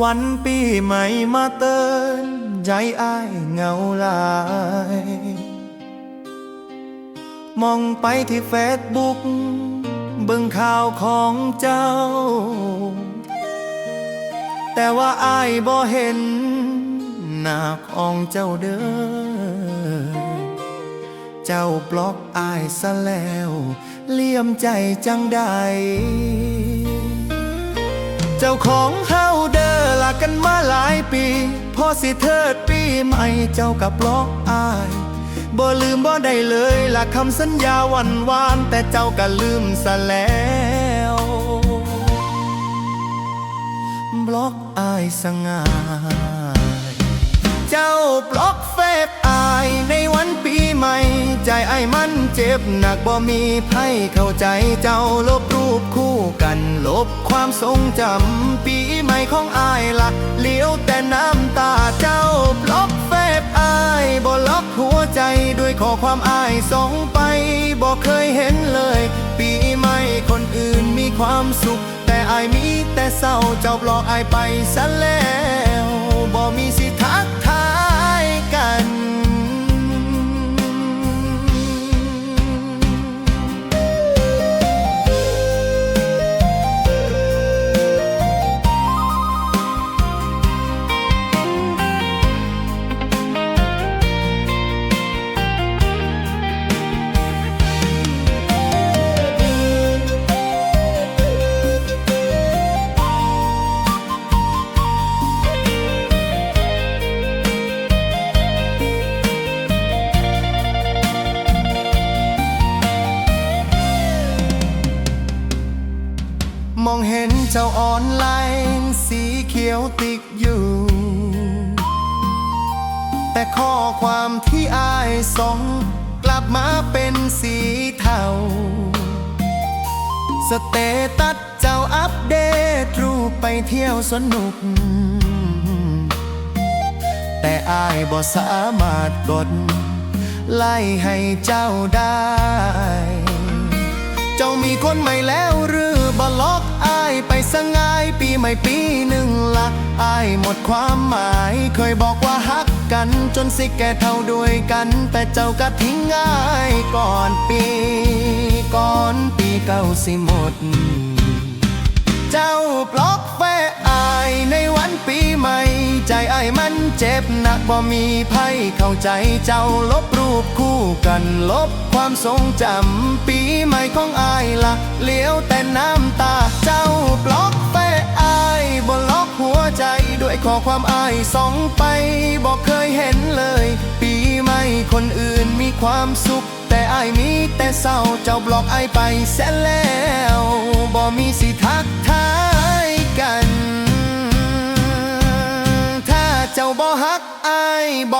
วันปีใหม่มาเตือนใจอ้ายเหงาลาย มองไปที่เฟซบุ๊กเบิ่งข่าวของเจ้า แต่ว่าอ้ายบ่เห็นหน้าของเจ้าเด้อ เจ้าบล็อกอายซะแล้วเลี่ยมใจจังใด เจ้าของเฮาเด้อ กันมาหลายปี พอสิเทิดปีใหม่เจ้ากับล็อกอายบ่ลืมบ่ได้เลยละคำสัญญาวันวาน แต่เจ้าก็ลืมซะแล้วบล็อกอายสง่ายเจ้าบล็อกเฟซอายในวันปีใหม่ ใจไอ้มันเจ็บหนักบ่มีไพ่เข้าใจเจ้าลบรูป ความทรงจำ ปีใหม่ของอายละเลี้ยวแต่น้ำตาเจ้าบล็อกเฟซอายบล็อกหัวใจด้วยข้อความอายส่งไปบ่เคยเห็นเลย ปีใหม่คนอื่นมีความสุข แต่อายมีแต่เศร้าเจ้าบล็อกอายไปซะแล้วบ่มีสิทักท เห็นเจ้าออนไลน์สีเขียวติดอยู่ แต่ข้อความที่อายส่งกลับมาเป็นสีเทา สเตตัสเจ้าอัปเดตรูปไปเที่ยวสนุก แต่อายบ่สามารถกด ไล่ให้เจ้าได้ เจ้ามีคนใหม่แล้วหรือบล็อกายไปสงายปีใหม่ปีหนึ่งละอายหมดความหมาย เคยบอกว่าฮักกันจนสิแก่เท่าด้วยกัน แต่เจ้าก็ทิ้งง่ายก่อนปี ก่อนปีเก่าสิหมด เจ้าบล็อกแฟอายในวันปีใหม่ ใจอายมันเจ็บหนักบ่มีไพ่เข้าใจเจ้าลบรูปคู่กันลบความทรงจำปีใหม่ของอายละเลี้ยวแต่น้ำตาเจ้า บล็อกเฟอายบ่ล็อกหัวใจ ด้วยข้อความอายส่องไปบอกเคยเห็นเลย ปีใหม่คนอื่นมีความสุข แต่อายมีแต่เศร้าเจ้าบล็อกอายไปเสนแล้ว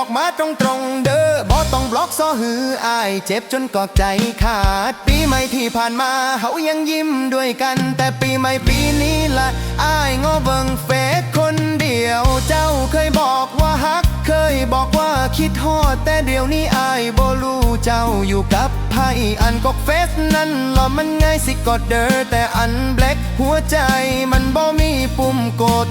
บอกมาตรงๆเด้อบ่ต้องบล็อกซอหืออายเจ็บจนกอกใจขาด ปีใหม่ที่ผ่านมาเขายังยิ้มด้วยกัน แต่ปีใหม่ปีนี้ละอายงอเบิงเฟซคนเดียว เจ้าเคยบอกว่าฮัก เคยบอกว่าคิดฮอด แต่เดี๋ยวนี้อายบ่รู้เจ้าอยู่กับไพ่อันกอกเฟซนั้นหรอมันง่ายสิกดเด้อแต่อันแบล็กหัวใจมันบ่มีปุ่มกด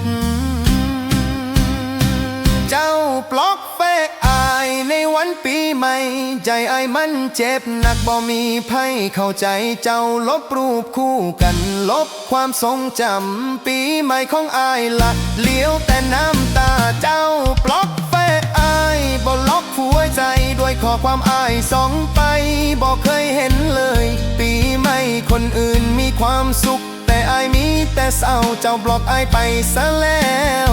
เจ้าบล็อกเฟอายในวันปีใหม่ ใจอายมันเจ็บหนักบ่มีไพ่เข้าใจเจ้าลบรูปคู่กันลบความทรงจำปีใหม่ของอายละเลี้ยวแต่น้ำตาเจ้าบล็อกเฟอายบ่ล็อกหัวใจด้วยขอความอายสองไปบอกเคยเห็นเลย ปีใหม่คนอื่นมีความสุข แต่อายมีแต่เศร้าเจ้าบล็อกอายไปซะแล้ว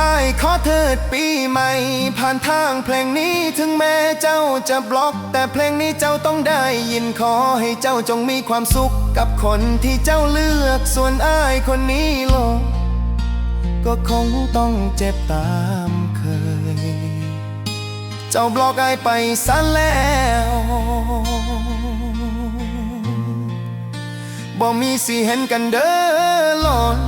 อายขอเถิดปีใหม่ ผ่านทางเพลงนี้ถึงแม้เจ้าจะบล็อก แต่เพลงนี้เจ้าต้องได้ยินขอให้เจ้าจงมีความสุข กับคนที่เจ้าเลือกส่วนอายคนนี้โลกก็คงต้องเจ็บตามเคย เจ้าบล็อกอายไปซะแล้วบ่มีสิเห็นกันเด้อหลอน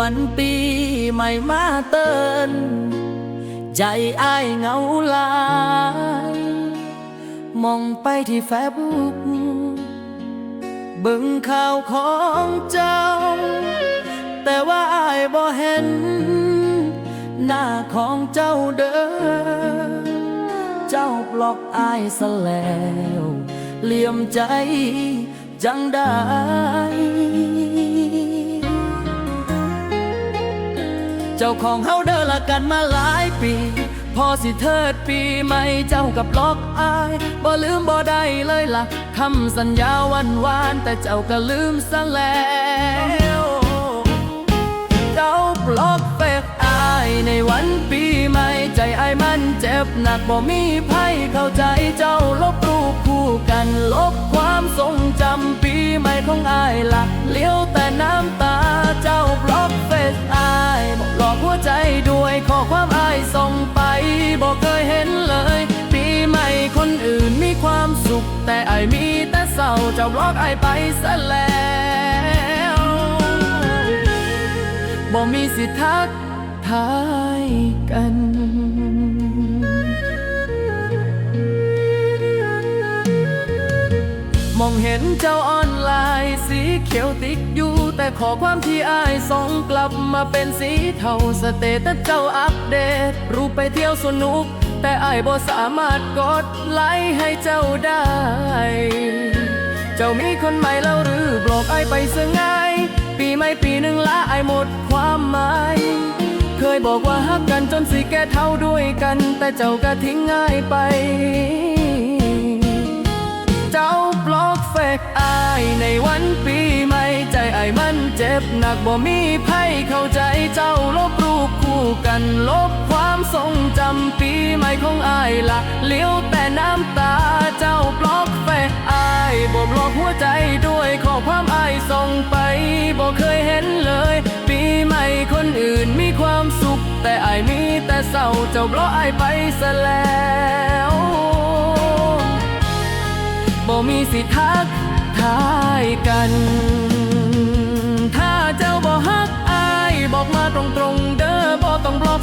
วันปีใหม่มาเตินใจอ้ายเหงาหลายมองไปที่แฟบบุ๊กเบิ่งข่าวของเจ้า แต่ว่าอ้ายบ่เห็น หน้าของเจ้าเด้อเจ้าบล็อกอายซะแล้วเหลี่ยมใจจังได้ เจ้าของเฮาเด้อละกันมาหลายปี พอสิเทิดปีใหม่เจ้ากับล็อกอายบ่ลืมบ่ได้เลยล่ะคำสัญญาวันวานแต่เจ้าก็ลืมซะแล้วเจ้าบล็อกเฟกอายในวันปีใหม่ใจอายมันเจ็บหนักบ่มีไพ่เข้าใจเจ้าลบ มีแต่เศร้าเจ้าบล็อกไอไปซะแล้วบ่มีสิทธิ์ทักทายกันมองเห็นเจ้าออนไลน์สีเขียวติดอยู่ แต่ขอความที่อายส่งกลับมาเป็นสีเทาสเตตัสเจ้าอัปเดต รูปไปเที่ยวสนุก แต่อายบ่สามารถกดไลค์ให้เจ้าได้ เจ้ามีคนใหม่แล้วหรือบอกไอายไปซะง่าย ปีใหม่ปีหนึ่งละไอายหมดความหมาย เคยบอกว่าฮักกันจนสิแก่เท่าด้วยกัน แต่เจ้าก็ทิ้งง่ายไป เจ้าบล็อกเฟกอายในวันปีใหม่ใจไอายมันเจ็บหนักบ่มีไพ่เข้าใจเจ้าลบรูปคู่กันลบ ความทรงจำปีใหม่ของอายละเลี้ยวแต่น้ำตาเจ้าบล็อกเฟอายบ่บล็อกหัวใจด้วยข้อความอายส่งไปบ่เคยเห็นเลย ปีใหม่คนอื่นมีความสุข แต่อายมีแต่เศร้าเจ้าบล็อกอายไปซะแล้วบ่มีสิทักทายกัน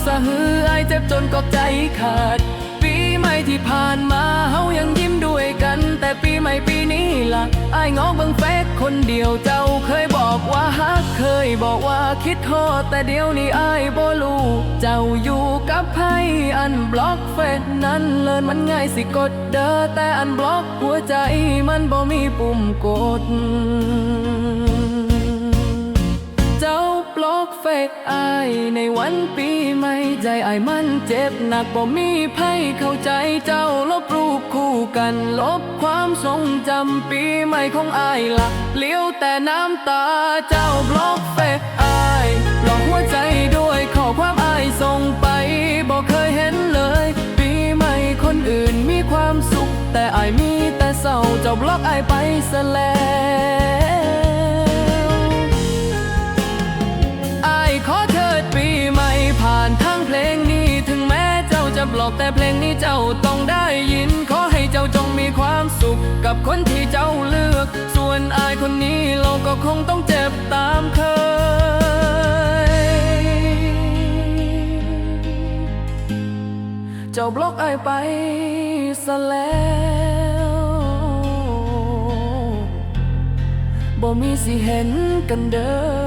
สะหืออายเจ็บจนกอกใจขาด ปีใหม่ที่ผ่านมาเฮายังยิ้มด้วยกัน แต่ปีใหม่ปีนี้ล่ะอายงอกเบิ่งเฟซคนเดียวเจ้าเคยบอกว่าฮักเคยบอกว่าคิดโทษแต่เดี๋ยวนี้อายบ่รู้เจ้าอยู่กับไผอันบล็อกเฟซนั้นเลินมันง่ายสิกดเด้อแต่อันบล็อกหัวใจมันบ่มีปุ่มกด กเฟกอายในวันปีใหม่ใจอายมันเจ็บหนักบ่มีไพ่เข้าใจเจ้าลบรูปคู่กัน ลบความทรงจำปีใหม่ของอายละเลี้ยวแต่น้ำตาเจ้าบล็อกเฟกอายหลอกหัวใจด้วยขอความอายส่งไปบอกเคยเห็นเลย ปีใหม่คนอื่นมีความสุข แต่อายมีแต่เศร้าเจ้าบล็อกอายไปซะแล้ว อกแต่เพลงนี้เจ้าต้องได้ยิน ขอให้เจ้าจงมีความสุข กับคนที่เจ้าเลือก ส่วนอายคนนี้เราก็คงต้องเจ็บตามเคย เจ้าบล็อกอายไปซะแล้วบ่มีสิเห็นกันเด้อ